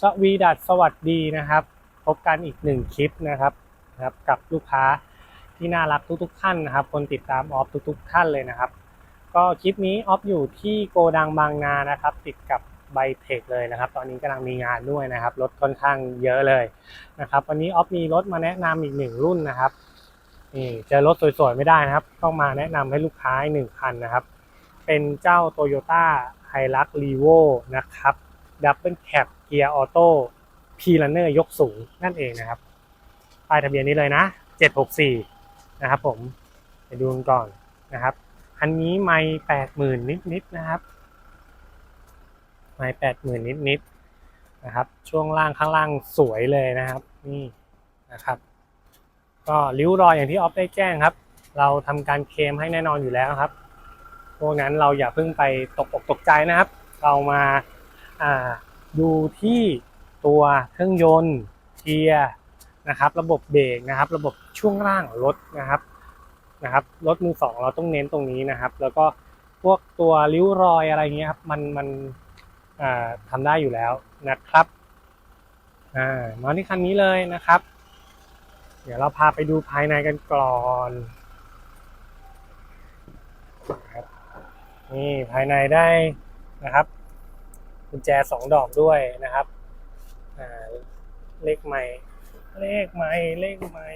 สวีดัสสวัสดีนะครับ พบกันอีกหนึ่งคลิปนะครับนะครับ กับลูกค้าที่น่ารักทุกๆท่านนะครับ คนติดตามออฟทุกๆท่านเลยนะครับ ก็คลิปนี้ออฟอยู่ที่โกดังบางนานะครับ ติดกับไบเทคเลยนะครับ ตอนนี้กำลังมีงานด้วยนะครับรถค่อนข้างเยอะเลยนะครับ วันนี้ออฟมีรถมาแนะนำอีกหนึ่งรุ่นนะครับนี่เจอรถสวยๆไม่ได้นะครับ ต้องมาแนะนำให้ลูกค้าอีกหนึ่งคันนะครับ เป็นเจ้า Toyota h i l u x r e v o นะครับ ดับเบิลแคปเกียร์ออโต้พีลันเนอร์ยกสูงนั่นเองนะครับป้ายทะเบียนนี้เลยนะ 764 นะครับผมไปดูกันก่อนนะครับ อันนี้ไม่แปดหมื่นนิดๆนะครับ ไม่แปดหมื่นนิดๆนะครับ ช่วงล่างข้างล่างสวยเลยนะครับ นี่นะครับ ก็ริ้วรอยอย่างที่ออฟได้แจ้งครับ เราทำการเคลมให้แน่นอนอยู่แล้วครับ พวกนั้นเราอย่าเพิ่งไปตกอกตกใจนะครับ เรามา อ่าดูที่ตัวเครื่องยนต์เกียร์นะครับ ระบบเบรกนะครับ ระบบช่วงล่างรถนะครับนะครับรถมือสองเราต้องเน้นตรงนี้นะครับ แล้วก็พวกตัวริ้วรอยอะไรเงี้ยครับมันมันทำได้อยู่แล้วนะครับอ่ามาที่คันนี้เลยนะครับ เดี๋ยวเราพาไปดูภายในกันก่อนครับนี่ภายในได้นะครับ กุญแจสองดอกด้วยนะครับเลขใหม่ เลขใหม่ เลขใหม่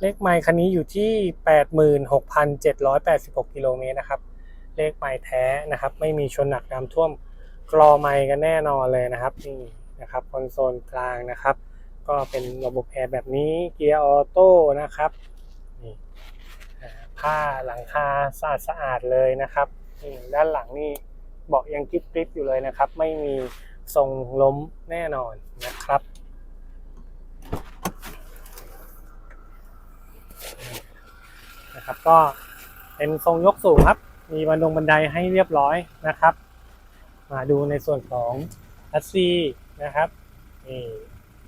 เลขใหม่คันนี้อยู่ที่ 86,786 กิโลเมตรนะครับ เลขใหม่แท้นะครับ ไม่มีชนหนักน้ำท่วมกรอไมค์กันแน่นอนเลยนะครับนี่นะครับคอนโซลกลางนะครับ ก็เป็นระบบแอร์แบบนี้เกียร์ออโต้นะครับ ผ้าหลังคาสะอาดสะอาดๆเลยนะครับด้านหลังนี่เบาะยังกริบกริบอยู่เลยนะครับ ไม่มีทรงล้มแน่นอนนะครับ นะครับก็เป็นทรงยกสูงครับ มีบันดงบันไดให้เรียบร้อยนะครับ มาดูในส่วนของอัสซีนะครับนี่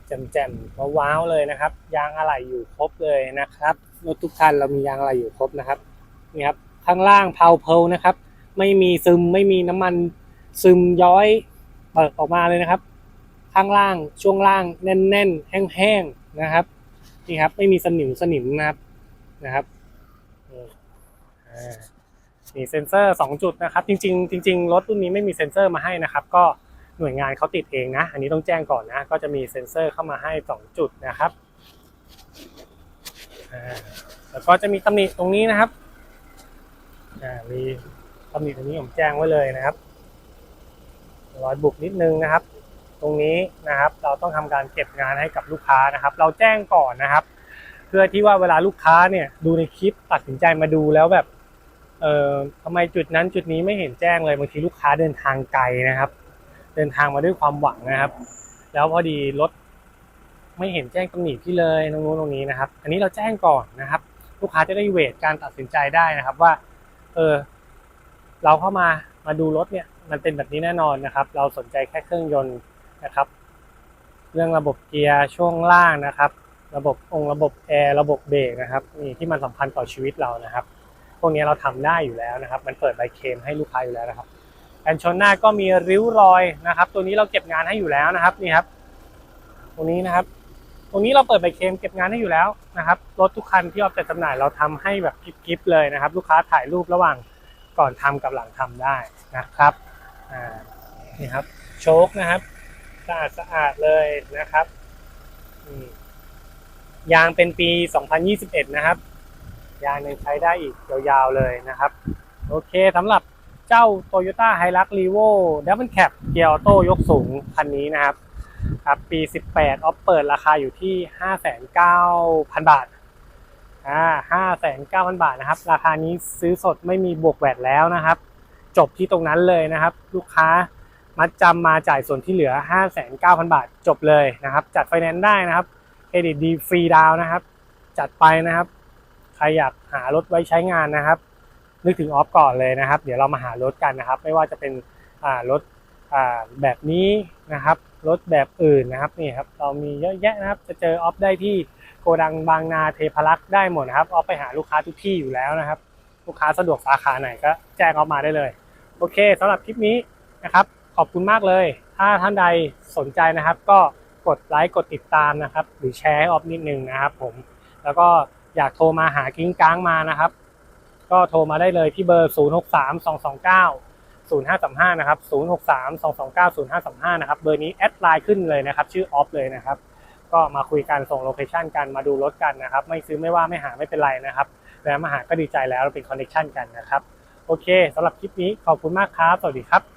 แจ่มๆว้าวๆเลยนะครับ ยางอะไหล่อยู่ครบเลยนะครับ รถทุกคันเรามียางอะไหล่อยู่ครบนะครับนี่ครับข้างล่างเพาเพลนะครับ ไม่มีซึมไม่มีน้ำมันซึมย้อยเปิดออกมาเลยนะครับ ข้างล่างช่วงล่างแน่นๆ แห้งๆนะครับนี่ครับ ไม่มีสนิมสนิมนะครับนะครับอ่เซ็นเซอร์ 2 จุดนะครับ จริง ๆ จริง ๆ รถรุ่นนี้ไม่มีเซ็นเซอร์มาให้นะครับ ก็หน่วยงานเขาติดเองนะ อันนี้ต้องแจ้งก่อนนะ ก็จะมีเซ็นเซอร์เข้ามาให้ 2 จุดนะครับ แล้วก็จะมีตำหนิตรงนี้นะครับอ่ามีตำหนิตรงนี้ผมแจ้งไว้เลยนะครับรอยบุกนิดนึงนะครับ ตรงนี้นะครับ เราต้องทำการเก็บงานให้กับลูกค้านะครับ เราแจ้งก่อนนะครับ เพื่อที่ว่าเวลาลูกค้าเนี่ยดูในคลิปตัดสินใจมาดูแล้วแบบเอ่อทำไมจุดนั้นจุดนี้ไม่เห็นแจ้งเลยบางทีลูกค้าเดินทางไกลนะครับ เดินทางมาด้วยความหวังนะครับ แล้วพอดีรถ ไม่เห็นแจ้งตำหนิพี่เลยตรงนู้นตรงนี้นะครับ อันนี้เราแจ้งก่อนนะครับ ลูกค้าจะได้เวทการตัดสินใจได้นะครับว่า เออเราเข้ามามาดูรถเนี่ยมันเป็นแบบนี้แน่นอนนะครับ เราสนใจแค่เครื่องยนต์นะครับ เรื่องระบบเกียร์ช่วงล่างนะครับ ระบบองค์ระบบแอร์ระบบเบรกนะครับนี่ที่มันสำคัญต่อชีวิตเรานะครับพวกนี้เราทำได้อยู่แล้วนะครับ มันเปิดใบเคมให้ลูกค้าอยู่แล้วนะครับกันชนหน้าก็มีริ้วรอยนะครับ ตัวนี้เราเก็บงานให้อยู่แล้วนะครับนี่ครับ ตรงนี้นะครับ ตรงนี้เราเปิดใบเคมเก็บงานให้อยู่แล้วนะครับรถทุกคันที่ออกจัดจำหน่ายเราทำให้แบบกิฟๆเลยนะครับ ลูกค้าถ่ายรูประหว่างก่อนทำกับหลังทำได้นะครับนี่ครับโชคนะครับสะอาดสะอาดเลยนะครับยางเป็นปี 2021 นะครับ ยางยังใช้ได้อีกยาวๆเลยนะครับ โอเคสำหรับเจ้า Toyota Hilux Revo Double Cab เกียร์ออโต้ยกสูงคันนี้นะครับ ครับปี 18 ออฟเปิดราคาอยู่ที่ 59,000บาทอ่า59,000 บาทนะครับ ราคานี้ซื้อสดไม่มีบวกแวดแล้วนะครับ จบที่ตรงนั้นเลยนะครับ ลูกค้ามัดจำมาจ่ายส่วนที่เหลือ 59,000 บาทจบเลยนะครับ จัดไฟแนนซ์ได้นะครับเครดิตดีฟรีดาวนะครับ จัดไปนะครับใครอยากหารถไว้ใช้งานนะครับ นึกถึงออฟก่อนเลยนะครับ เดี๋ยวเรามาหารถกันนะครับ ไม่ว่าจะเป็นรถแบบนี้นะครับ รถแบบอื่นนะครับนี่ครับเรามีเยอะแยะนะครับ จะเจอออฟได้ที่โกดังบางนาเทพรักษ์ได้หมดนะครับออฟไปหาลูกค้าทุกที่อยู่แล้วนะครับ ลูกค้าสะดวกสาขาไหนก็แจ้งออฟมาได้เลย โอเคสำหรับคลิปนี้นะครับ ขอบคุณมากเลย ถ้าท่านใดสนใจนะครับ ก็กดไลค์กดติดตามนะครับ หรือแชร์ให้ออฟนิดนึงนะครับ ผมแล้วก็อยากโทรมาหากิ้งก้างมานะครับ ก็โทรมาได้เลยที่เบอร์ 0 6 3 2 2 9 0 5 3 5นะครับ0 6 3 2 2 9 0 5 3 5นะครับเบอร์นี้แอดไลน์ขึ้นเลยนะครับชื่อออฟเลยนะครับก็มาคุยกันส่งโลเคชันกันมาดูรถกันนะครับไม่ซื้อไม่ว่าไม่หาไม่เป็นไรนะครับแล้วมาหาก็ดีใจแล้วเราเป็นคอนเนคชันกันนะครับโอเคสำหรับคลิปนี้ขอบคุณมากครับ สวัสดีครับ